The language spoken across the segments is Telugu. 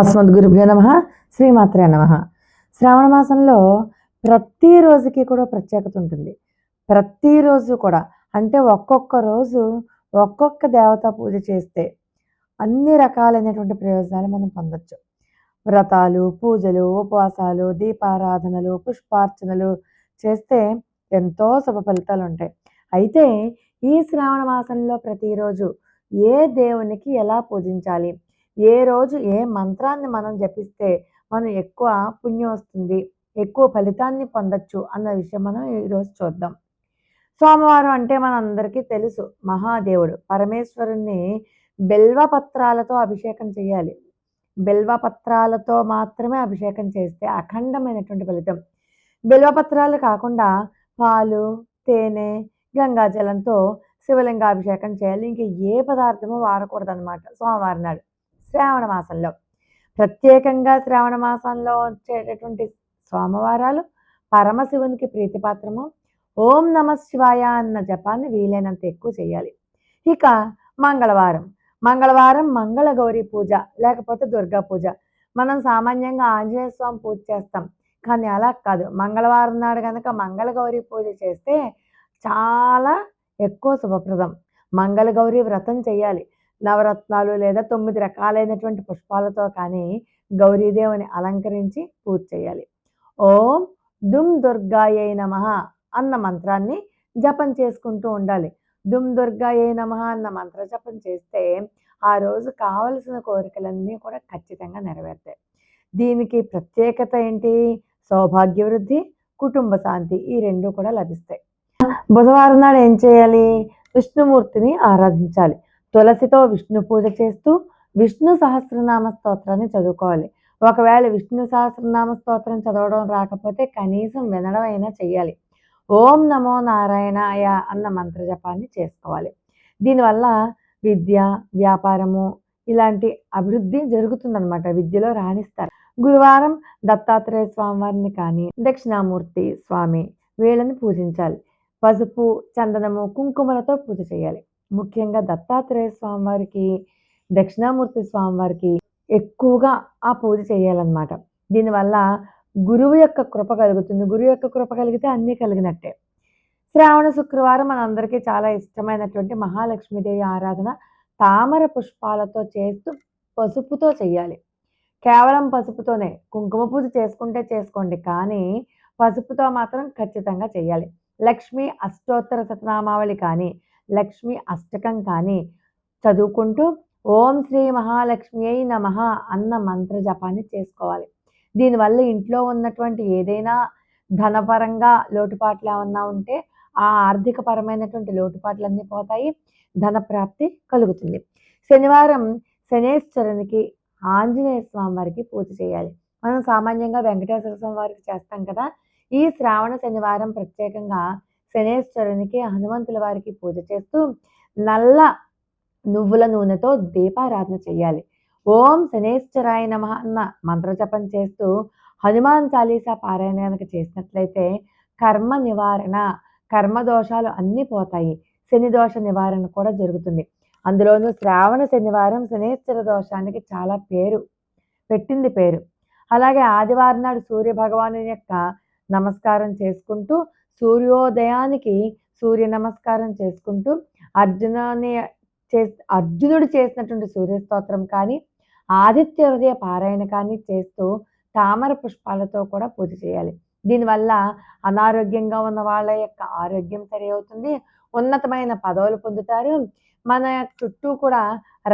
అస్మద్ గురుభ్యో నమ శ్రీమాత్రే నమ. శ్రావణ మాసంలో ప్రతిరోజుకి కూడా ప్రత్యేకత ఉంటుంది. ప్రతిరోజు కూడా అంటే ఒక్కొక్క రోజు ఒక్కొక్క దేవత పూజ చేస్తే అన్ని రకాలైనటువంటి ప్రయోజనాలు మనం పొందొచ్చు. వ్రతాలు పూజలు ఉపవాసాలు దీపారాధనలు పుష్పార్చనలు చేస్తే ఎంతో శుభ ఫలితాలు ఉంటాయి. అయితే ఈ శ్రావణ మాసంలో ప్రతిరోజు ఏ దేవునికి ఎలా పూజించాలి? ఏ రోజు ఏ మంత్రాన్ని మనం జపిస్తే మనం ఎక్కువ పుణ్యం వస్తుంది ఎక్కువ ఫలితాన్ని పొందొచ్చు అన్న విషయం మనం ఈరోజు చూద్దాం. సోమవారం అంటే మనందరికీ తెలుసు మహాదేవుడు. పరమేశ్వరుణ్ణి బెల్వపత్రాలతో అభిషేకం చేయాలి. బెల్వపత్రాలతో మాత్రమే అభిషేకం చేస్తే అఖండమైనటువంటి ఫలితం. బిల్వపత్రాలు కాకుండా పాలు తేనె గంగాజలంతో శివలింగాభిషేకం చేయాలి. ఇంకా ఏ పదార్థము వాడకూడదు అనమాట సోమవారం నాడు. శ్రావణ మాసంలో. ప్రత్యేకంగా శ్రావణ మాసంలో వచ్చేటటువంటి సోమవారాలు పరమశివునికి ప్రీతిపాత్రము. ఓం నమ శివాయ అన్న జపాన్ని వీలైనంత ఎక్కువ చేయాలి. ఇక మంగళవారం. మంగళవారం మంగళగౌరి పూజ లేకపోతే దుర్గా పూజ. మనం సామాన్యంగా ఆంజనేయ స్వామి పూజ చేస్తాం. కానీ అలా కాదు. మంగళవారం నాడు కనుక మంగళగౌరి పూజ చేస్తే చాలా ఎక్కువ శుభప్రదం. మంగళగౌరి వ్రతం చేయాలి. నవరత్నాలు లేదా తొమ్మిది రకాలైనటువంటి పుష్పాలతో కానీ గౌరీదేవుని అలంకరించి పూజ చేయాలి. ఓం దుమ్ దుర్గాయై నమ అన్న మంత్రాన్ని జపం చేసుకుంటూ ఉండాలి. దుమ్ దుర్గాయై నమ అన్న మంత్ర జపం చేస్తే ఆ రోజు కావలసిన కోరికలన్నీ కూడా ఖచ్చితంగా నెరవేరుతాయి. దీనికి ప్రత్యేకత ఏంటి? సౌభాగ్య వృద్ధి కుటుంబ శాంతి ఈ రెండు కూడా లభిస్తాయి. బుధవారం నాడు ఏం చేయాలి? విష్ణుమూర్తిని ఆరాధించాలి. తులసితో విష్ణు పూజ చేస్తూ విష్ణు సహస్రనామ స్తోత్రాన్ని చదువుకోవాలి. ఒకవేళ విష్ణు సహస్రనామ స్తోత్రం చదవడం రాకపోతే కనీసం వినడం అయినా చెయ్యాలి. ఓం నమో నారాయణాయ అన్న మంత్రజపాన్ని చేసుకోవాలి. దీనివల్ల విద్య వ్యాపారము ఇలాంటి అభివృద్ధి జరుగుతుందన్నమాట. విద్యలో రాణిస్తారు. గురువారం దత్తాత్రేయ స్వామి వారిని కానీ దక్షిణామూర్తి స్వామి వీళ్ళని పూజించాలి. పసుపు చందనము కుంకుమలతో పూజ చేయాలి. ముఖ్యంగా దత్తాత్రేయ స్వామి వారికి దక్షిణామూర్తి స్వామి వారికి ఎక్కువగా ఆ పూజ చేయాలన్నమాట. దీనివల్ల గురువు యొక్క కృప కలుగుతుంది. గురువు యొక్క కృప కలిగితే అన్నీ కలిగినట్టే. శ్రావణ శుక్రవారం మనందరికీ చాలా ఇష్టమైనటువంటి మహాలక్ష్మీదేవి ఆరాధన తామర పుష్పాలతో చేస్తూ పసుపుతో చేయాలి కేవలం పసుపుతోనే కుంకుమ పూజ చేసుకుంటే చేసుకోండి కానీ పసుపుతో మాత్రం ఖచ్చితంగా చేయాలి లక్ష్మి అష్టోత్తర శతనామావళి కానీ లక్ష్మి అష్టకం కానీ చదువుకుంటూ ఓం శ్రీ మహాలక్ష్మి అయి నమ అన్న మంత్ర జపాన్ని చేసుకోవాలి. దీనివల్ల ఇంట్లో ఉన్నటువంటి ఏదైనా ధనపరంగా లోటుపాట్లు ఏమన్నా ఉంటే ఆ ఆర్థిక పరమైనటువంటి లోటుపాట్లన్నీ పోతాయి ధన ప్రాప్తి కలుగుతుంది. శనివారం శనేశ్వరునికి ఆంజనేయ స్వామి వారికి పూజ చేయాలి. మనం సామాన్యంగా వెంకటేశ్వర స్వామి వారికి చేస్తాం కదా. ఈ శ్రావణ శనివారం ప్రత్యేకంగా శనేశ్వరునికి హనుమంతుల వారికి పూజ చేస్తూ నల్ల నువ్వుల నూనెతో దీపారాధన చేయాలి ఓం శనేశ్వరాయ నమ అన్న మంత్రజపం చేస్తూ హనుమాన్ చాలీసా పారాయణ కనుక చేసినట్లయితే కర్మ నివారణ కర్మ దోషాలు అన్నీ పోతాయి. శని దోష నివారణ కూడా జరుగుతుంది. అందులోనూ శ్రావణ శనివారం శనేశ్వర దోషానికి చాలా పేరు పెట్టింది పేరు. అలాగే ఆదివారం నాడు సూర్య భగవాను యొక్క నమస్కారం చేసుకుంటూ సూర్యోదయానికి సూర్య నమస్కారం చేసుకుంటూ అర్జునుని చే అర్జునుడు చేసినటువంటి సూర్యస్తోత్రం కానీ ఆదిత్య హృదయ పారాయణ కానీ చేస్తూ తామర పుష్పాలతో కూడా పూజ చేయాలి. దీనివల్ల అనారోగ్యంగా ఉన్న వాళ్ళ యొక్క ఆరోగ్యం సరి అవుతుంది ఉన్నతమైన పదవులు పొందుతారు. మన చుట్టూ కూడా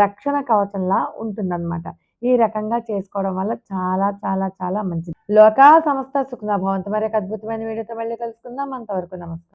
రక్షణ కవచంలా ఉంటుందన్నమాట. ఈ రకంగా చేసుకోవడం వల్ల చాలా చాలా చాలా మంచిది. లోకా సంస్థ సుఖన భవంతు మరి అద్భుతమైన వీడియోతో మళ్ళీ కలుసుకుందాం. అంతవరకు నమస్కారం.